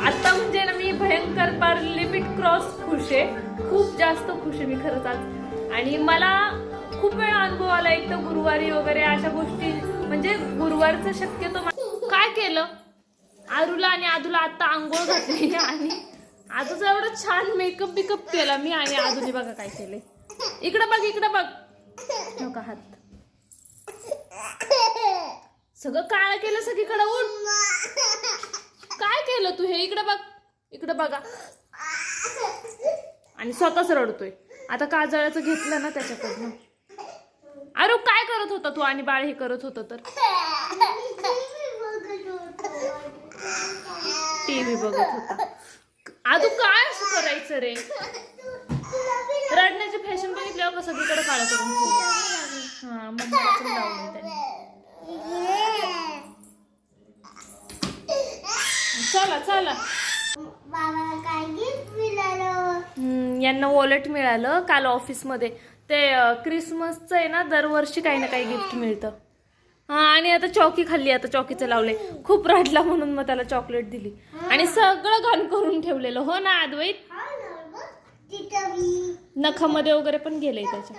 आता म्हणजे ना मी भयंकर पार लिमिट क्रॉस खुश आहे. खूप जास्त खुश आहे मी खरंच आज. आणि मला खूप वेळा अनुभव आला एक तर गुरुवारी वगैरे अशा गोष्टी म्हणजे गुरुवारचं शक्यतो काय केलं? आरूला आणि आदूला आता आंघोळ घातली आणि आजूचा एवढं छान मेकअप बिकअप केला मी आणि आजूने बघा काय केले इकडं बघ इकडं बघ. नका हात. सगळं काळ केलं सगळीकडं उठ. काय केलं तू हे? इकडे बघ. इकडे बघा. आणि स्वतःच रडतोय. आता काजळाचं घेतलं ना त्याच्याकडनं. अरे काय करत होता तू? आणि बाळ हे करत होतं तर? टीव्ही बघत होता. अजून काय असं करायचं रे? रडण्याची फॅशन बघितल्यावर कसं सगळीकडे काळ करून हा मग लावून त्याने. चला चला. बाबा काय गिफ्ट मिळालं? हम्म, यांना वॉलेट मिळालं काल ऑफिसमध्ये ते अं, क्रिसमसचं आहे ना दरवर्षी काही ना काही गिफ्ट मिळतं. हा आणि आता चॉकी खाल्ली आता चॉकीचं लावलंय. खूप रडला म्हणून मग त्याला चॉकलेट दिली. आणि सगळं घाण करून ठेवलेलं. हो ना अद्वैत? हा ना बघ तिथं मी नखामध्ये वगैरे पण गेलंय त्याच्या.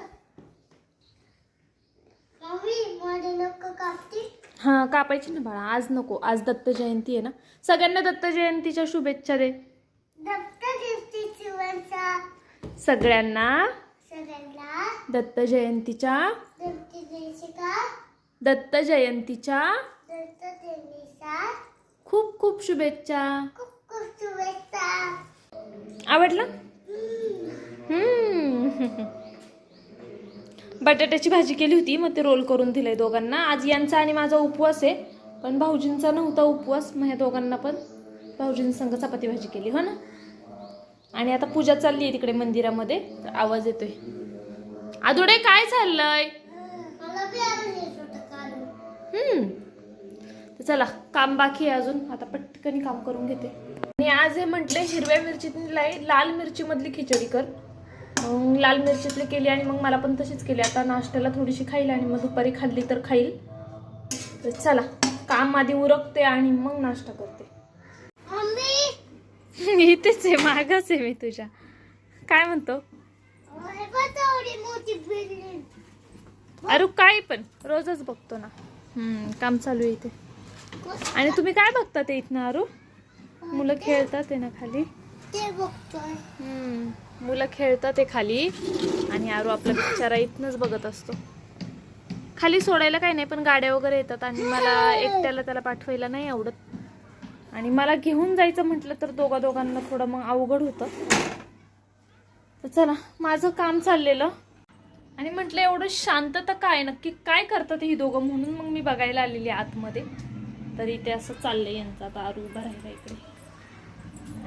कापते. हा कापायची ना बाळा आज नको आज दत्त जयंती आहे ना. सगळ्यांना दत्त जयंतीच्या शुभेच्छा दे. सगळ्यांना दत्त जयंतीच्या दत्त जयंतीच्या दत्त देवीचा खूप खूप शुभेच्छा. खूप खूप शुभेच्छा. आवडला? हम्म. बटाट्याची भाजी केली होती मग ते रोल करून दिलंय दोघांना. आज यांचा आणि माझा उपवास आहे पण भाऊजींचा नव्हता उपवास मग ह्या दोघांना पण भाऊजींसंग चपाती भाजी केली हो ना? आणि आता पूजा चालली आहे तिकडे मंदिरामध्ये तर आवाज येतोय. आदुडे काय चाललंय? हम्म. तर चला काम बाकी आहे अजून. आता पटकन काम करून घेते. आणि आज हे म्हटले हिरव्या मिरची लाल मिरची मधली खिचडी कर. मग लाल मिरचीतली केली आणि मग मला पण तशीच केली. आता नाश्त्याला थोडीशी खाईल आणि मग दुपारी खाल्ली तर खाईल. तर चला काम आधी उरकते आणि मग नाश्ता करते. मम्मी! इथेच आहे मागच आहे मी तुझ्या. काय म्हणतो? अरे काय पण रोजच बघतो ना. हम्म, काम चालू आहे इथे. आणि तुम्ही काय बघता ते इथनं अरू? मुलं खेळतात आहे ना खाली? ते बघतोय. हम्म, मुलं खेळतात ते खाली. आणि आरू आपला बिचारा इथनच बघत असतो. खाली सोडायला काही नाही पण गाड्या वगैरे येतात आणि मला एकट्याला त्याला पाठवायला नाही आवडत. आणि मला घेऊन जायचं म्हटलं तर दोघा दोघांना थोडं मग अवघड होतं. तर चला माझं काम चाललेलं. आणि म्हटलं एवढं शांतता काय? नक्की काय करतात ही दोघं? म्हणून मग मी बघायला आलेली आहे आतमध्ये. तर इथे असं चाललंय यांचं. आता आरू उभा राहिला इकडे.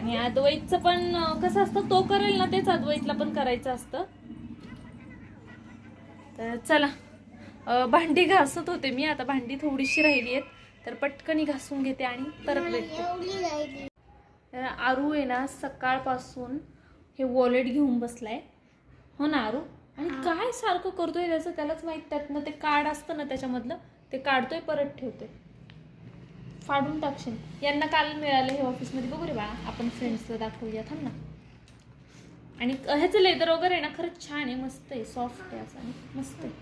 आणि अद्वैतचं पण कसं असतं तो करेल ना तेच अद्वैतला पण करायचं असतं. तर चला भांडी घासत होते मी आता भांडी थोडीशी राहिली आहेत तर पटकनी घासून घेते आणि परत भेटते. आरू आहे ना सकाळपासून हे वॉलेट घेऊन बसलाय. हो ना आरू? आणि काय सारखं करतोय त्याचं? त्यालाच माहीत त्यातनं ते कार्ड असतं ना त्याच्यामधलं ते काढतोय परत ठेवतोय. फाडून टाकशील. यांना काल मिळालं हे ऑफिसमध्ये बघू रे बाळा आपण फ्रेंड्सला दाखवूया. थांब ना. आणि ह्याचं लेदर वगैरे ना खरंच छान आहे. मस्त आहे. सॉफ्ट आहे असं. आणि मस्त आहे.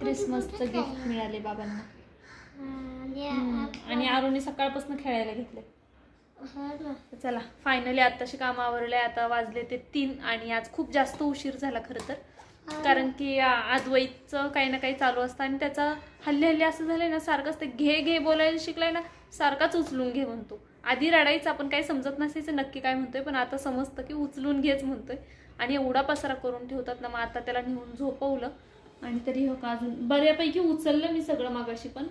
क्रिसमसचं गिफ्ट मिळाले बाबांना. आणि आरूने सकाळपासून खेळायला घेतले हा चला फायनली आत्ताशी काम आवरले आता वाजले ते तीन आणि आज खूप जास्त उशीर झाला खरं तर. कारण की अद्वैतचं काही ना काही चालू असतं आणि त्याचा हल्ली हल्ली असं झालंय ना सारखंच ते घे घे बोलायला शिकलाय ना सारखाच उचलून घे म्हणतो. आधी रडायचं आपण काही समजत नसायचं नक्की काय म्हणतोय पण आता समजतं की उचलून घेच म्हणतोय. आणि एवढा पसारा करून ठेवतात ना मग आता त्याला नेऊन झोपवलं आणि तरी हो का अजून बऱ्यापैकी उचललं मी सगळं मागाशी पण.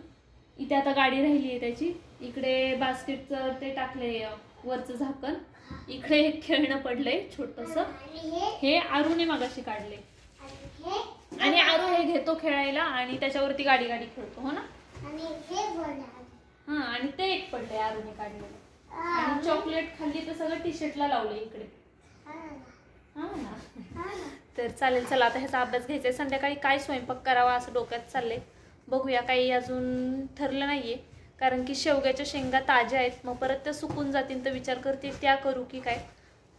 इथे आता गाडी राहिली आहे त्याची. इकडे बास्केटचं ते टाकलंय वरचं झाकण. इकडे खेळणं पडलंय छोटस. हे? आरूने मागाशी काढले आणि आरू हे घेतो खेळायला आणि त्याच्यावरती गाडी गाडी खेळतो हो ना? आणि हे हा आणि ते एक पडलंय आरूने काढलेलं. आणि चॉकलेट खाल्ली तर सगळं टी शर्टला लावलंय इकडे. हा हा ना. तर चालेल चला आता ह्याचा अभ्यास घ्यायचा आहे संध्याकाळी काय स्वयंपाक करावा असं डोक्यात चाललंय? बघूया काही अजून ठरलं नाहीये. कारण की शेवग्याच्या शेंगा ताज्या आहेत. मग परत त्या सुकून जातील तर विचार करते त्या करू की काय?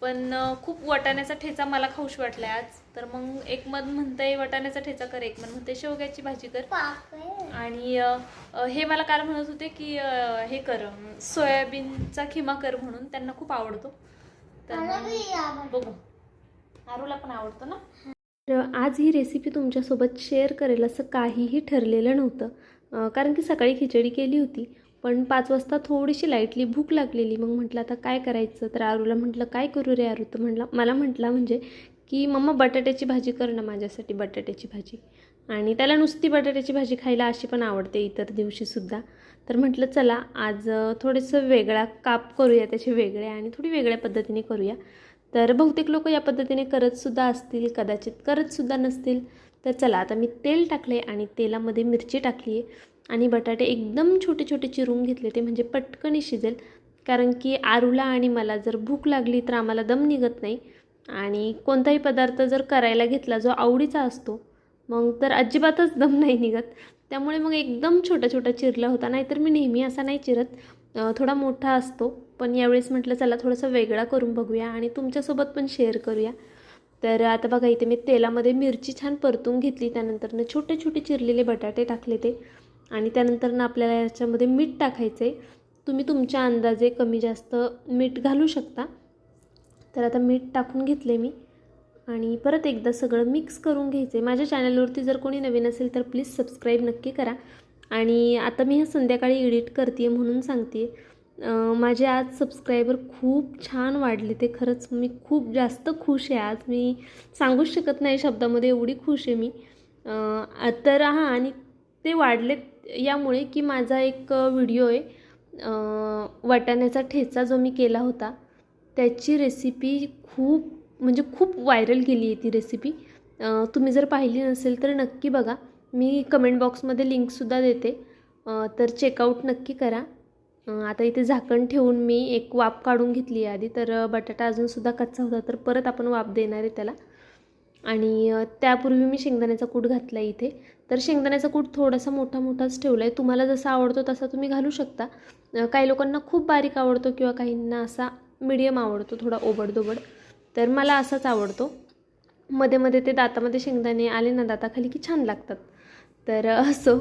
पण खूप वटाण्याचा ठेचा मला खाऊशी वाटलाय आज. तर मग एक मत म्हणतंय वटाण्याचा ठेचा कर एक मत म्हणते शेवग्याची भाजी कर. आणि हे मला काल म्हणत होते की हे कर सोयाबीनचा खिमा कर म्हणून. त्यांना खूप आवडतो. तर. बघू. आरूला पण आवडतो ना? तर आज ही रेसिपी तुमच्यासोबत शेअर करेल असं काहीही ठरलेलं नव्हतं. कारण की सकाळी खिचडी केली होती. पण पाच वाजता थोडीशी लाईटली भूक लागलेली. मग म्हटलं आता काय करायचं? तर आरूला म्हटलं काय करू रे आरू? तर म्हटलं मला म्हटला म्हणजे की मम्मा बटाट्याची भाजी कर ना माझ्यासाठी बटाट्याची भाजी. आणि त्याला नुसती बटाट्याची भाजी खायला अशी पण आवडते इतर दिवशीसुद्धा तर म्हटलं चला आज थोडंसं वेगळा काप करूया त्याचे वेगळे आणि थोडी वेगळ्या पद्धतीने करूया. तर बहुतेक लोक या पद्धतीने करतसुद्धा असतील कदाचित करतसुद्धा नसतील. तर चला आता मी तेल टाकले आणि तेलामध्ये मिरची टाकली आहे आणि बटाटे एकदम छोटे छोटे चिरून घेतले ते म्हणजे पटकन शिजेल. कारण की आरूला आणि मला जर भूक लागली तर आम्हाला दम निघत नाही. आणि कोणताही पदार्थ जर करायला घेतला जो आवडीचा असतो मग तर अजिबातच दम नाही निघत. त्यामुळे मग एकदम छोटा छोटा चिरला होता. नाहीतर मी नेहमी असा नाही चिरत. थोडा मोठा असतो. पण यावेळेस म्हटलं चला थोडंसं वेगळा करून बघूया आणि तुमच्यासोबत पण शेअर करूया. तर आता बघा इथे मी तेलामध्ये मिरची छान परतून घेतली. त्यानंतरनं छोटे छोटे चिरलेले बटाटे टाकले ते. आणि त्यानंतरनं आपल्याला याच्यामध्ये मीठ टाकायचं आहे तुम्ही तुमच्या अंदाजे कमी जास्त मीठ घालू शकता. तर आता मीठ टाकून घेतले मी. आणि परत एकदा सगळं मिक्स करून घ्यायचं आहे माझ्या चॅनलवरती जर कोणी नवीन असेल तर प्लीज सबस्क्राईब नक्की करा. आणि आता मी हे संध्याकाळी एडिट करते आहे म्हणून सांगते आहे माझे आज सबस्क्रायबर खूप छान वाढले ते खरंच मी खूप जास्त खुश आहे आज. मी सांगूच शकत नाही शब्दामध्ये एवढी खुश आहे मी. तर हां आणि ते वाढलेत यामुळे की माझा एक व्हिडिओ आहे वाटाण्याचा ठेचा जो मी केला होता त्याची रेसिपी खूप म्हणजे खूप व्हायरल गेली आहे ती रेसिपी तुम्ही जर पाहिली नसेल तर नक्की बघा. मी कमेंट बॉक्समध्ये लिंकसुद्धा देते. तर चेकआउट नक्की करा. आता इथे झाकण ठेवून मी एक वाफ काढून घेतली आहे आधी. तर बटाटा अजूनसुद्धा कच्चा होता तर परत आपण वाफ देणार आहे त्याला. आणि त्यापूर्वी मी शेंगदाण्याचा कूट घातला आहे इथे. तर शेंगदाण्याचा कूट थोडासा मोठा मोठाच ठेवला आहे तुम्हाला जसा आवडतो तसा तुम्ही घालू शकता. काही लोकांना खूप बारीक आवडतो किंवा काहींना असा मिडियम आवडतो थोडा ओबडदोबड. तर मला असाच आवडतो. मध्ये मध्ये ते दातामध्ये शेंगदाणे आले ना दाताखाली की छान लागतात. तर असो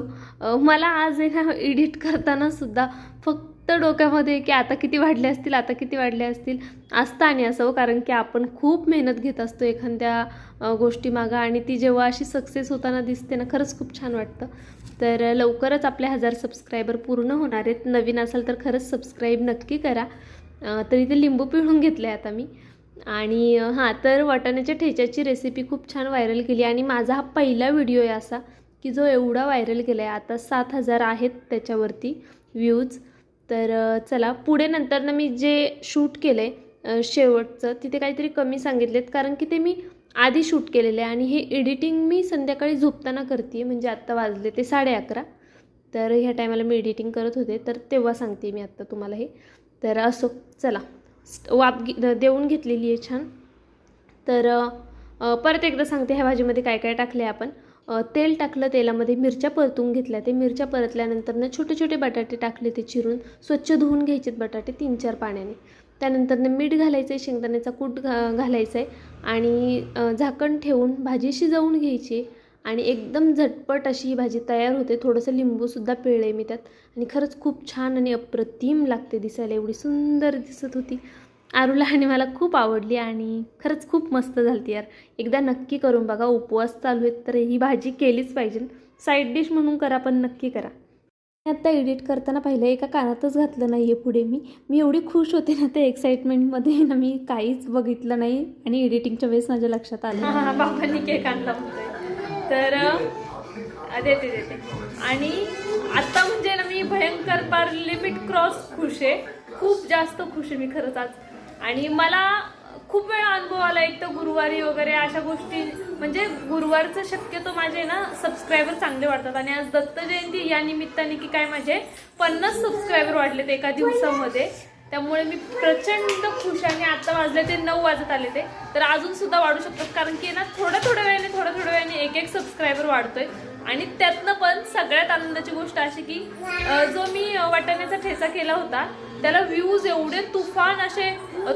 मला आज आहे ना एडिट करताना सुद्धा फक्त डोक्यामध्ये की आता किती वाढले असतील आता किती वाढले असतील असतं आणि असं. कारण की आपण खूप मेहनत घेत असतो एखाद्या गोष्टीमागं आणि ती जेव्हा अशी सक्सेस होताना दिसते ना खरंच खूप छान वाटतं. तर लवकरच आपले हजार सबस्क्रायबर पूर्ण होणार आहेत. नवीन असाल तर खरंच सबस्क्राईब नक्की करा. तरी तर इथे लिंबू पिळून घेतलं आहे आता मी. आणि हां तर वाटाण्याच्या ठेच्याची रेसिपी खूप छान व्हायरल केली. आणि माझा हा पहिला व्हिडिओ आहे असा की जो एवढा व्हायरल केला आहे आता सात हजार आहेत त्याच्यावरती व्ह्यूज तर चला पुढे नंतरनं मी जे शूट केलं आहे शेवटचं तिथे काहीतरी कमी सांगितलेत कारण की ते मी आधी शूट केलेलं आहे आणि हे एडिटिंग मी संध्याकाळी झोपताना करते म्हणजे आत्ता वाजले ते साडे अकरा. तर ह्या टायमाला मी एडिटिंग करत होते तर तेव्हा सांगते मी आत्ता तुम्हाला हे. तर असो चला. वाप घे देऊन घेतलेली आहे छान. तर परत एकदा सांगते ह्या भाजीमध्ये काय काय टाकले आपण. तेल टाकलं तेलामध्ये मिरच्या परतून घेतल्या. ते मिरच्या परतल्यानंतरनं छोटे छोटे बटाटे टाकले ते चिरून स्वच्छ धुवून घ्यायचेत बटाटे तीन चार पाण्याने. त्यानंतरनं मीठ घालायचं आहे शेंगदाण्याचा कूट घा घालायचा आहे आणि झाकण ठेवून भाजी शिजवून घ्यायची आणि एकदम झटपट अशी ही भाजी तयार होते. थोडंसं लिंबूसुद्धा पिळले मी त्यात आणि खरंच खूप छान आणि अप्रतिम लागते दिसायला. एवढी सुंदर दिसत होती. आरूला आणि मला खूप आवडली आणि खरंच खूप मस्त झालती यार. एकदा नक्की करून बघा उपवास चालू आहेत तर ही भाजी केलीच पाहिजे. साईड डिश म्हणून करा पण नक्की करा. मी आत्ता एडिट करताना पहिलं एका कानातच घातलं नाही आहे पुढे मी. मी एवढी खुश होते ना त्या एक्साइटमेंटमध्ये ना मी काहीच बघितलं नाही आणि एडिटिंगच्या वेळेस माझ्या लक्षात आलं. हा बाबांनी केक आणला तर देते देते. आणि आता म्हणजे ना मी भयंकर पार लिमिट क्रॉस खुश आहे. खूप जास्त खुश आहे मी खरंच आज. आणि मला खूप वेळा अनुभव आला एक तर गुरुवारी वगैरे अशा गोष्टी म्हणजे गुरुवारचं शक्यतो माझे ना सबस्क्रायबर चांगले वाढतात. आणि आज दत्त जयंती या निमित्ताने की काय माझे पन्नास सबस्क्रायबर वाढलेत एका दिवसामध्ये. त्यामुळे मी प्रचंड खुश आणि आता वाजले ते नऊ वाजत आले ते. तर अजून सुद्धा वाढू शकतात. कारण की ना थोड्या थोड्या वेळाने थोड्या थोड्या वेळाने एक एक सबस्क्रायबर वाढतोय. आणि त्यातनं पण सगळ्यात आनंदाची गोष्ट अशी की जो मी वाटाण्याचा ठेचा केला होता त्याला व्ह्यूज एवढे तुफान असे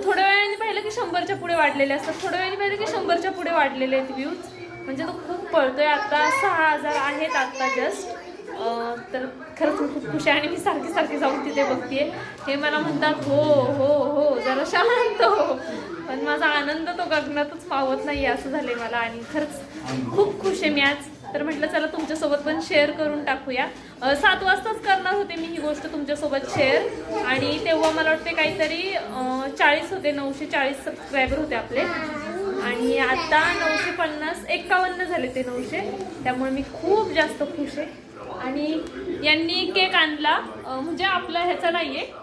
थोड्या वेळाने पाहिलं की शंभरच्या पुढे वाढलेले असतात. थोड्या वेळाने पाहिलं की शंभरच्या पुढे वाढलेले आहेत व्ह्यूज म्हणजे तो खूप पळतोय आता. सहा हजार आहेत आत्ता जस्ट तर खरंच मी खूप खुश आहे आणि मी सारखी सारखी जाऊन तिथे बघते हे मला म्हणतात हो हो हो जरा शांत हो. पण माझा आनंद तो गगनातच मावत नाही असं झालंय मला आणि खरंच खूप खुश आहे मी आज. तर म्हटलं चला तुमच्यासोबत पण शेअर करून टाकूया. सात वाजताच करणार होते मी ही गोष्ट तुमच्यासोबत शेअर आणि तेव्हा मला वाटते काहीतरी चाळीस होते नऊशे चाळीस सबस्क्रायबर होते आपले. आणि आता नऊशे पन्नास एक्कावन्न झाले ते नऊशे. त्यामुळे मी खूप जास्त खुश आहे. आणि यांनी केक आणला. म्हणजे आपला ह्याचा नाही आहे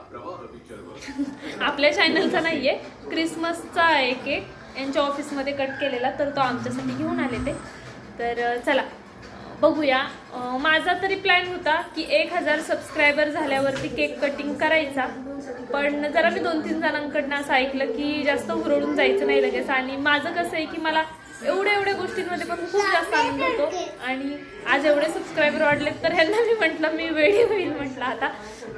आपल्या चॅनलचा नाही आहे क्रिसमसचा आहे केक यांच्या ऑफिसमध्ये कट केलेला तर तो आमच्यासाठी घेऊन आले ते. तर चला. बघूया. माझा तरी प्लॅन होता की एक हजार सबस्क्रायबर झाल्यावरती केक कटिंग करायचा. पण जरा मी दोन तीन जणांकडनं असं ऐकलं की जास्त हुरळून जायचं नाही लगेच. आणि माझं कसं आहे की मला एवढ्या एवढ्या गोष्टींमध्ये पण खूप जास्त आनंद होतो. आणि आज एवढे सबस्क्रायबर वाढलेत तर ह्यांना मी म्हटलं मी वेळी होईल म्हटलं आता.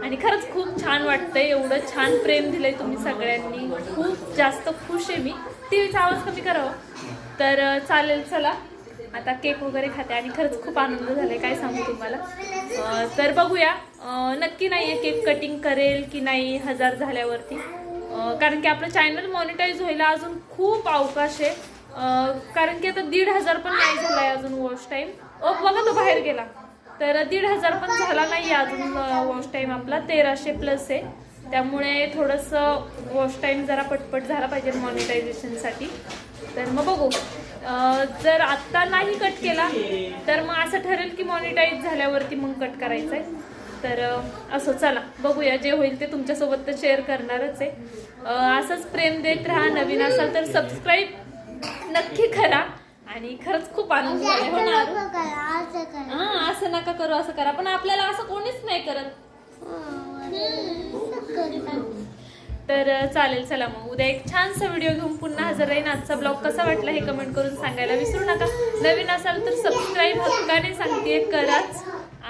आणि खरंच खूप छान वाटतंय. एवढं छान प्रेम दिलंय तुम्ही सगळ्यांनी. खूप जास्त खुश आहे मी. टी व्हीचा आवाज कमी करावा. तर चालेल चला. आता केक वगैरे खाते आणि खरंच खूप आनंद झालाय काय सांगू तुम्हाला? तर बघूया नक्की नाहीये केक कटिंग करेल की नाही हजार झाल्यावरती. कारण की आपलं चॅनल मॉनिटाईज व्हायला अजून खूप अवकाश आहे. कारण की आता दीड हजार पण नाही झालाय अजून वॉश टाईम ओ बघा तो बाहेर गेला. तर दीड हजार पण झाला नाही अजून वॉश टाईम आपला. तेराशे प्लस आहे. त्यामुळे थोडंसं वॉश टाईम जरा पटपट झाला पाहिजे मॉनिटायझेशनसाठी तर मग बघू. जर आत्ता नाही कट केला तर मग असं ठरेल की मॉनिटाईज झाल्यावरती मग कट करायचं आहे तर असं चला बघूया जे होईल ते तुमच्यासोबत तर शेअर करणारच आहे. असंच प्रेम देत राहा. नवीन असाल तर सबस्क्राईब नक्की करा. आणि खरंच खूप आनंद हो? असं असं करा. हा असं नका करू असं करा. पण आपल्याला असं कोणीच नाही करत. करतात. तर चालेल चला मग. उद्या एक छानसा व्हिडिओ घेऊन पुन्हा हजर राहीन. आजचा ब्लॉग कसा वाटला हे कमेंट करून सांगायला विसरू नका. नवीन असाल तर सबस्क्राईब हक्काने सांगते कराच.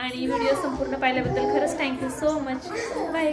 आणि व्हिडिओ संपूर्ण पाहिल्याबद्दल खरंच थँक्यू सो मच बाय